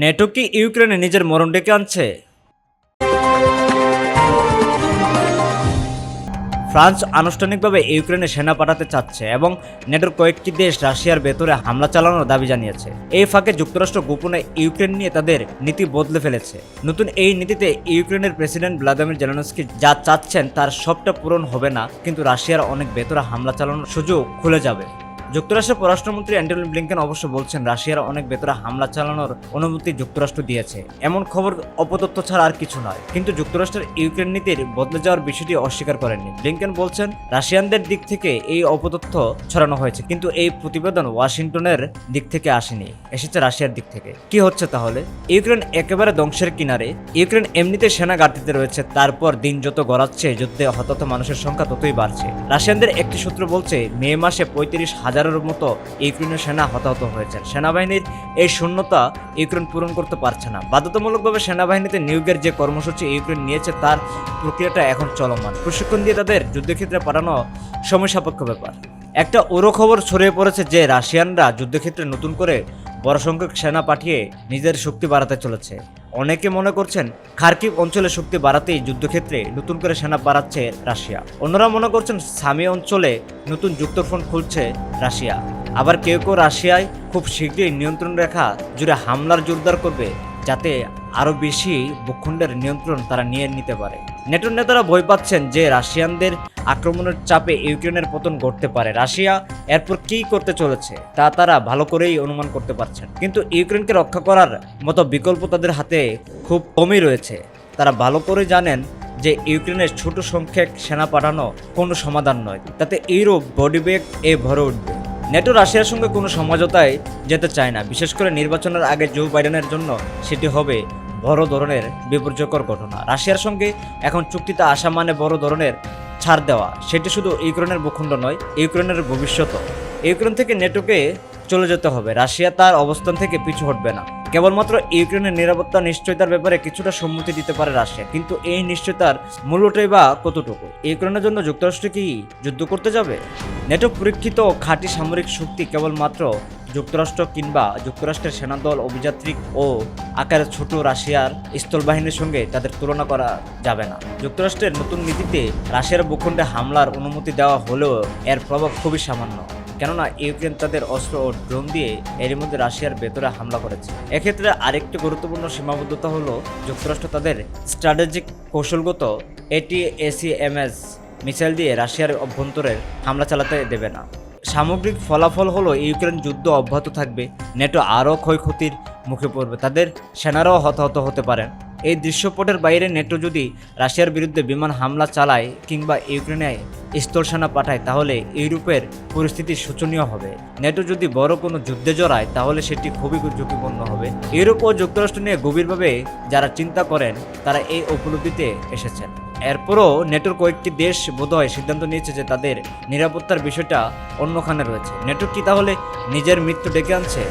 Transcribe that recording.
NATO কি ইউক্রেনে নিজের মরণ ডেকে আনছে? ফ্রান্স আনুষ্ঠানিকভাবে ইউক্রেনে সেনা পাঠাতে চাচ্ছে এবং নেটোর কয়েকটি দেশ রাশিয়ার ভেতরে হামলা চালানোর দাবি জানিয়েছে। এই ফাঁকে যুক্তরাষ্ট্র গোপনে ইউক্রেন নিয়ে তাদের নীতি বদলে ফেলেছে। নতুন এই নীতিতে ইউক্রেনের প্রেসিডেন্ট ভ্লাদিমির জেলেনস্কি যা চাচ্ছেন তার সবটা পূরণ হবে না, কিন্তু রাশিয়ার অনেক ভেতরে হামলা চালানোর সুযোগ খুলে যাবে। যুক্তরাষ্ট্রের পররাষ্ট্রমন্ত্রী অ্যান্টনি ব্লিংকেন অবশ্য বলছেন, রাশিয়ার অনেক ভেতরে হামলা চালানোর অনুমতি যুক্তরাষ্ট্র দিয়েছে। এমন খবর অপতথ্য ছাড়া আর কিছু নয়। কিন্তু যুক্তরাষ্ট্রের ইউক্রেন নীতির বদলে যাওয়ার বিষয়টি অস্বীকার করেননি। ব্লিংকেন বলছেন, রাশিয়ানদের দিক থেকে এই অপতথ্য ছড়ানো হয়েছে, কিন্তু এই প্রতিবেদন ওয়াশিংটনের দিক থেকে আসেনি। এসেছে রাশিয়ার দিক থেকে। কি হচ্ছে তাহলে? ইউক্রেন একেবারে ধ্বংসের কিনারে। ইউক্রেন এমনিতে সেনা ঘাটতিতে রয়েছে, তারপর দিন যত গড়াচ্ছে, যুদ্ধে হতাহত মানুষের সংখ্যা ততই বাড়ছে। রাশিয়ানদের একটি সূত্র বলছে, মে মাসে পঁয়ত্রিশ হাজারের মতো ইউক্রেনের সেনা হতাহত হয়েছেন। সেনাবাহিনীর এই শূন্যতা ইউক্রেন পূরণ করতে পারছে না। বাধ্যতামূলকভাবে সেনাবাহিনীতে নিয়োগের যে কর্মসূচি ইউক্রেন নিয়েছে, তার প্রক্রিয়াটা এখন চলমান। প্রশিক্ষণ দিয়ে তাদের যুদ্ধক্ষেত্রে পাঠানো সময় সাপেক্ষ ব্যাপার। একটা ওরো খবর ছড়িয়ে পড়েছে যে, রাশিয়ানরা যুদ্ধক্ষেত্রে নতুন করে বড় সংখ্যক সেনা পাঠিয়ে নিজের শক্তি বাড়াতে চলেছে। অনেকে মনে করছেন খার্কিভ অঞ্চলে শক্তি বাড়াতেই যুদ্ধক্ষেত্রে নতুন করে সেনা বাড়াচ্ছে রাশিয়া। অন্যরা মনে করছেন সামি অঞ্চলে নতুন যুক্তফ্রন্ট খুলছে রাশিয়া। আবার কেউ কেউ রাশিয়ায় খুব শীঘ্রই নিয়ন্ত্রণ রেখা জুড়ে হামলার জোরদার করবে যাতে আরও বেশি ভূখণ্ডের নিয়ন্ত্রণ তারা নিয়ে নিতে পারে। নেটোর নেতারা ভয় পাচ্ছেন যে রাশিয়ানদের আক্রমণের চাপে ইউক্রেনের পতন ঘটতে পারে। রাশিয়া এরপর কী করতে চলেছে তা তারা ভালো করেই অনুমান করতে পারছেন। কিন্তু ইউক্রেনকে রক্ষা করার মতো বিকল্প তাদের হাতে খুব কমই রয়েছে। তারা ভালো করে জানেন যে ইউক্রেনের ছোট সংখ্যক সেনা পাঠানো কোনো সমাধান নয়। তাতে ইউরোপ বডিবেগ এ ভরে উঠবে। নেটো রাশিয়ার সঙ্গে কোনো সমঝোতায় যেতে চায় না। বিশেষ করে নির্বাচনের আগে জো বাইডেনের জন্য সেটি হবে বড় ধরনের বিপর্যয়কর ঘটনা। রাশিয়ার সঙ্গে এখন চুক্তিতে আসা মানে বড় ধরনের ছাড় দেওয়া। সেটি শুধু ইউক্রেনের ভূখণ্ড নয়, ইউক্রেনের ভবিষ্যৎ ইউক্রেন থেকে নেটোকে চলে যেতে হবে। রাশিয়া তার অবস্থান থেকে পিছু হটবে না। কেবলমাত্র ইউক্রেনের নিরাপত্তা নিশ্চয়তার ব্যাপারে কিছুটা সম্মতি দিতে পারে রাশিয়া। কিন্তু এই নিশ্চয়তার মূল্যটাই বা কতটুকু? ইউক্রেনের জন্য যুক্তরাষ্ট্র কি যুদ্ধ করতে যাবে? নেটো পরীক্ষিত খাঁটি সামরিক শক্তি কেবলমাত্র যুক্তরাষ্ট্র কিংবা যুক্তরাষ্ট্রের সেনাদল, অভিযাত্রিক ও আকারে ছোট রাশিয়ার স্থলবাহিনীর সঙ্গে তাদের তুলনা করা যাবে না। যুক্তরাষ্ট্রের নতুন নীতিতে রাশিয়ার ভূখণ্ডে হামলার অনুমতি দেওয়া হলেও এর প্রভাব খুবই সামান্য। কেননা, ইউক্রেন তাদের অস্ত্র ও ড্রোন দিয়ে এরই মধ্যে রাশিয়ার ভেতরে হামলা করেছে। এক্ষেত্রে আরেকটি গুরুত্বপূর্ণ সীমাবদ্ধতা হলো যুক্তরাষ্ট্র তাদের স্ট্র্যাটেজিক কৌশলগত এটি এসিএমএস মিসাইল দিয়ে রাশিয়ার অভ্যন্তরের হামলা চালাতে দেবে না। সামগ্রিক ফলাফল হলো ইউক্রেন যুদ্ধ অব্যাহত থাকবে। নেটো আরও ক্ষয়ক্ষতির মুখে পড়বে। তাদের সেনারাও হতাহত হতে পারেন এই দৃশ্যপটের বাইরে নেটো যদি রাশিয়ার বিরুদ্ধে বিমান হামলা চালায় কিংবা ইউক্রেনে স্থল সেনা পাঠায়, তাহলে ইউরোপের পরিস্থিতি শোচনীয় হবে। নেটো যদি বড় কোনো যুদ্ধে জড়ায়, তাহলে সেটি খুবই ঝুঁকিপূর্ণ হবে। ইউরোপ ও যুক্তরাষ্ট্র নিয়ে গভীরভাবে যারা চিন্তা করেন, তারা এই উপলব্ধিতে এসেছেন। এরপরও নেটোর কয়েকটি দেশ বোধহয় সিদ্ধান্ত নিয়েছে যে তাদের নিরাপত্তার বিষয়টা অন্যখানে রয়েছে। নেটো কি তাহলে নিজের মৃত্যু ডেকে আনছে?